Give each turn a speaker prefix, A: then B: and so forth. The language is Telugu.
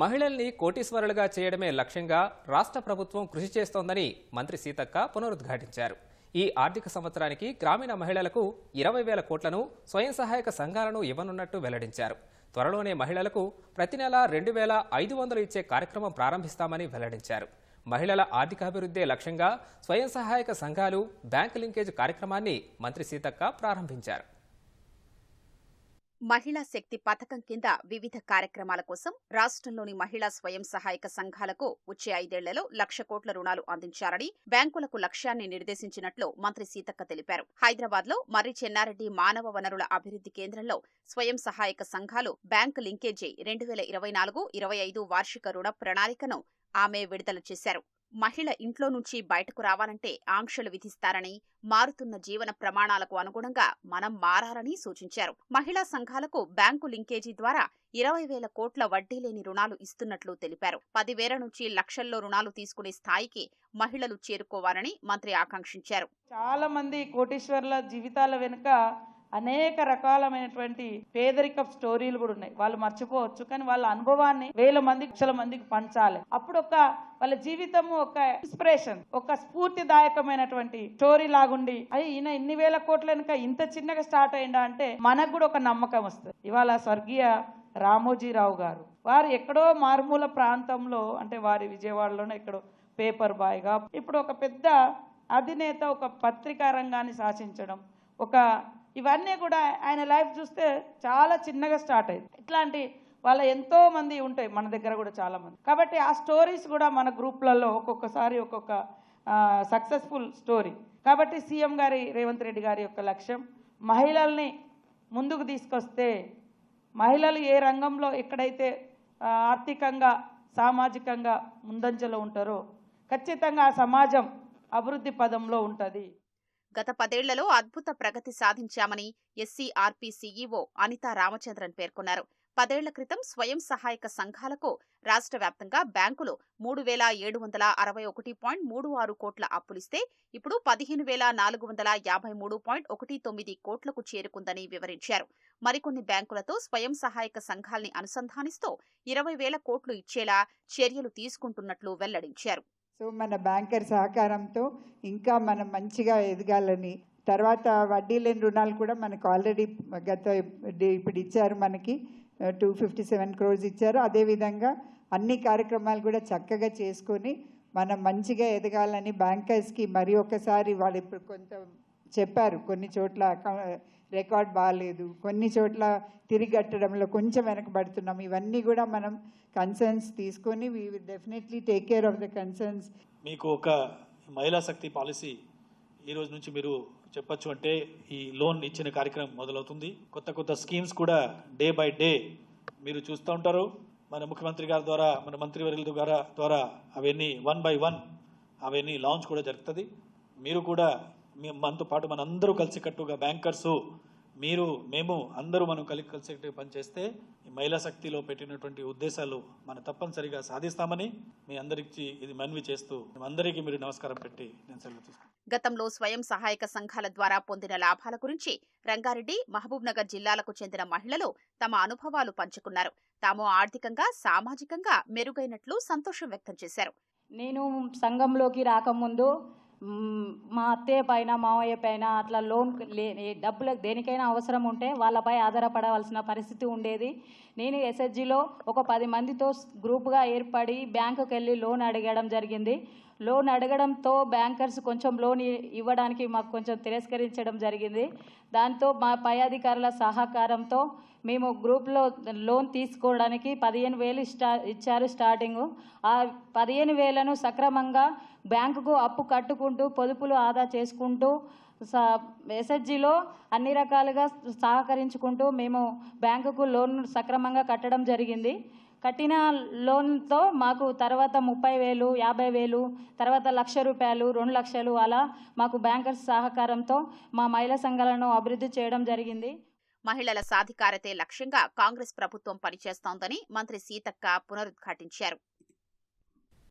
A: మహిళల్ని కోటీశ్వరులుగా చేయడమే లక్ష్యంగా రాష్ట్ర ప్రభుత్వం కృషి చేస్తోందని మంత్రి సీతక్క పునరుద్ఘాటించారు. ఈ ఆర్థిక సంవత్సరానికి గ్రామీణ మహిళలకు ఇరవై వేల కోట్లను స్వయం సహాయక సంఘాలను ఇవ్వనున్నట్టు వెల్లడించారు. త్వరలోనే మహిళలకు ప్రతి నెల రెండు వేల ఐదు వందలు ఇచ్చే కార్యక్రమం ప్రారంభిస్తామని వెల్లడించారు. మహిళల ఆర్థికాభివృద్ధే లక్ష్యంగా స్వయం సహాయక సంఘాలు బ్యాంక్ లింకేజ్ కార్యక్రమాన్ని మంత్రి సీతక్క ప్రారంభించారు.
B: మహిళా శక్తి పథకం కింద వివిధ కార్యక్రమాల కోసం రాష్ట్రంలోని మహిళా స్వయం సహాయక సంఘాలకు వచ్చే ఐదేళ్ళలో లక్ష కోట్ల రుణాలు అందించాలని బ్యాంకులకు లక్ష్యాన్ని నిర్దేశించినట్లు మంత్రి సీతక్క తెలిపారు. హైదరాబాద్లో మర్రి చెన్నారెడ్డి మానవ వనరుల అభివృద్ధి కేంద్రంలో స్వయం సహాయక సంఘాలు బ్యాంకు లింకేజీ రెండు వేల ఇరవై నాలుగు ఇరవై ఐదు వార్షిక రుణ ప్రణాళికను ఆమె విడుదల చేశారు. మహిళ ఇంట్లో నుంచి బయటకు రావాలంటే ఆంక్షలు విధిస్తారని మారుతున్న జీవన ప్రమాణాలకు అనుగుణంగా మనం మారాలని సూచించారు. మహిళా సంఘాలకు బ్యాంకు లింకేజీ ద్వారా ఇరవై వేల కోట్ల వడ్డీ లేని రుణాలు ఇస్తున్నట్లు తెలిపారు. పదివేల నుంచి లక్షల్లో రుణాలు తీసుకునే స్థాయికి మహిళలు చేరుకోవాలని మంత్రి ఆకాంక్షించారు.
C: చాలా మంది కోటీశ్వర్ల జీవితాల వెనుక అనేక రకాలమైనటువంటి పేదరిక స్టోరీలు కూడా ఉన్నాయి. వాళ్ళు మర్చిపోవచ్చు కానీ వాళ్ళ అనుభవాన్ని వేల మందికి లక్షల మందికి పంచాలి. అప్పుడు ఒక వాళ్ళ జీవితము ఒక ఇన్స్పిరేషన్ ఒక స్ఫూర్తిదాయకమైనటువంటి స్టోరీ లాగుండి అది ఈయన ఇన్ని వేల కోట్ల వెనుక ఇంత చిన్నగా స్టార్ట్ అయిందా అంటే మనకు కూడా ఒక నమ్మకం వస్తుంది. ఇవాళ స్వర్గీయ రామోజీరావు గారు వారు ఎక్కడో మారుమూల ప్రాంతంలో అంటే వారి విజయవాడలోనే ఎక్కడో పేపర్ బాయ్గా ఇప్పుడు ఒక పెద్ద అధినేత ఒక పత్రికా రంగాన్ని శాసించడం ఒక ఇవన్నీ కూడా ఆయన లైఫ్ చూస్తే చాలా చిన్నగా స్టార్ట్ అయింది. ఇట్లాంటి వాళ్ళ ఎంతో మంది ఉంటాయి మన దగ్గర కూడా చాలా మంది. కాబట్టి ఆ స్టోరీస్ కూడా మన గ్రూప్లలో ఒక్కొక్కసారి ఒక్కొక్క సక్సెస్ఫుల్ స్టోరీ. కాబట్టి సీఎం గారి రేవంత్ రెడ్డి గారి యొక్క లక్ష్యం మహిళల్ని ముందుకు తీసుకొస్తే మహిళలు ఏ రంగంలో ఎక్కడైతే ఆర్థికంగా సామాజికంగా ముందంజలో ఉంటారో ఖచ్చితంగా ఆ సమాజం అభివృద్ధి పదంలో ఉంటుంది.
B: గత పదేళ్ళలో అద్భుత ప్రగతి సాధించామని ఎస్సీఆర్పీ సీఈఓ అనితా రామచంద్రన్ పేర్కొన్నారు. పదేళ్ళ క్రితం స్వయం సహాయక సంఘాలకు రాష్ట్ర వ్యాప్తంగా బ్యాంకులు మూడు వేల ఏడు వందల అరవై ఒకటి పాయింట్ మూడు ఆరు కోట్ల అప్పులిస్తే ఇప్పుడు పదిహేను వేల నాలుగు వందల యాభై మూడు పాయింట్ ఒకటి తొమ్మిది కోట్లకు చేరుకుందని వివరించారు. మరికొన్ని బ్యాంకులతో స్వయం సహాయక సంఘాల్ని అనుసంధానిస్తూ ఇరవై వేల కోట్లు ఇచ్చేలా చర్యలు తీసుకుంటున్నట్లు వెల్లడించారు.
D: సో మన బ్యాంకర్ సహకారంతో ఇంకా మనం మంచిగా ఎదగాలని. తర్వాత వడ్డీ లేని రుణాలు కూడా మనకు ఆల్రెడీ గత ఇప్పుడు ఇచ్చారు మనకి. టూ ఫిఫ్టీ సెవెన్ క్రోర్స్ ఇచ్చారు. అదేవిధంగా అన్ని కార్యక్రమాలు కూడా చక్కగా చేసుకొని మనం మంచిగా ఎదగాలని బ్యాంకర్స్కి మరి ఒకసారి వాళ్ళు ఇప్పుడు కొంత చెప్పారు కొన్ని చోట్ల రికార్డ్ బాగాలేదు కొన్ని చోట్ల తిరిగి కట్టడంలో కొంచెం వెనకబడుతున్నాం. ఇవన్నీ కూడా మనం కన్సర్న్స్ తీసుకొని we will definitely take care of the concerns
E: మీకు ఒక మహిళా శక్తి పాలసీ ఈ రోజు నుంచి మీరు చెప్పచ్చు అంటే ఈ లోన్ ఇచ్చిన కార్యక్రమం మొదలవుతుంది. కొత్త కొత్త స్కీమ్స్ కూడా డే బై డే మీరు చూస్తూ ఉంటారు. మన ముఖ్యమంత్రి గారి ద్వారా మన మంత్రివర్యుల ద్వారా ద్వారా అవన్నీ వన్ బై వన్ అవన్నీ లాంచ్ కూడా జరుగుతుంది. మీరు కూడా మీ మనతో పాటు మనందరూ కలిసికట్టుగా బ్యాంకర్సు మీరు మేము అందరూ మనం కలిసి కలిసి పనిచేస్తే ఈ మహిళా శక్తిలో పెట్టినటువంటి ఉద్దేశాలు మనం తప్పనిసరిగా సాధిస్తామని మీ అందరికీ ఇది మనవి చేస్తూ అందరికీ మీరు నమస్కారం పెట్టి నేను సెలవు తీసుకుంటాను
B: గతంలో స్వయం సహాయక సంఘాల ద్వారా పొందిన లాభాల గురించి రంగారెడ్డి మహబూబ్ నగర్ జిల్లాలకు చెందిన మహిళలు తమ అనుభవాలు పంచుకున్నారు. తాము ఆర్థికంగా సామాజికంగా మెరుగైనట్లు సంతోషం వ్యక్తం చేశారు.
F: నేను సంఘంలోకి రాకముందు మా అత్తయ్య పైన మావయ్య పైన అట్లా లోన్ డబ్బులకు దేనికైనా అవసరం ఉంటే వాళ్ళపై ఆధారపడవలసిన పరిస్థితి ఉండేది. నేను ఎస్హెచ్జిలో ఒక పది మందితో గ్రూప్గా ఏర్పడి బ్యాంకుకి వెళ్ళి లోన్ అడగడం జరిగింది. లోన్ అడగడంతో బ్యాంకర్స్ కొంచెం లోన్ ఇవ్వడానికి మాకు కొంచెం తిరస్కరించడం జరిగింది. దాంతో మా పై అధికారుల సహకారంతో మేము గ్రూప్లో లోన్ తీసుకోవడానికి పదిహేను వేలు స్టా ఇచ్చారు స్టార్టింగ్. ఆ పదిహేను వేలను సక్రమంగా బ్యాంకుకు అప్పు కట్టుకుంటూ పొదుపులు ఆదా చేసుకుంటూ స ఎస్హెచ్జిలో అన్ని రకాలుగా సహకరించుకుంటూ మేము బ్యాంకుకు లోన్ సక్రమంగా కట్టడం జరిగింది. కట్టిన లోన్తో మాకు తర్వాత ముప్పై వేలు యాభై వేలు తర్వాత లక్ష రూపాయలు రెండు లక్షలు అలా మాకు బ్యాంకర్స్ సహకారంతో మా మహిళా సంఘాలను అభివృద్ధి చేయడం జరిగింది.
B: మహిళల సాధికారతే లక్ష్యంగా కాంగ్రెస్ ప్రభుత్వం పనిచేస్తోందని మంత్రి సీతక్క పునరుద్ఘాటించారు.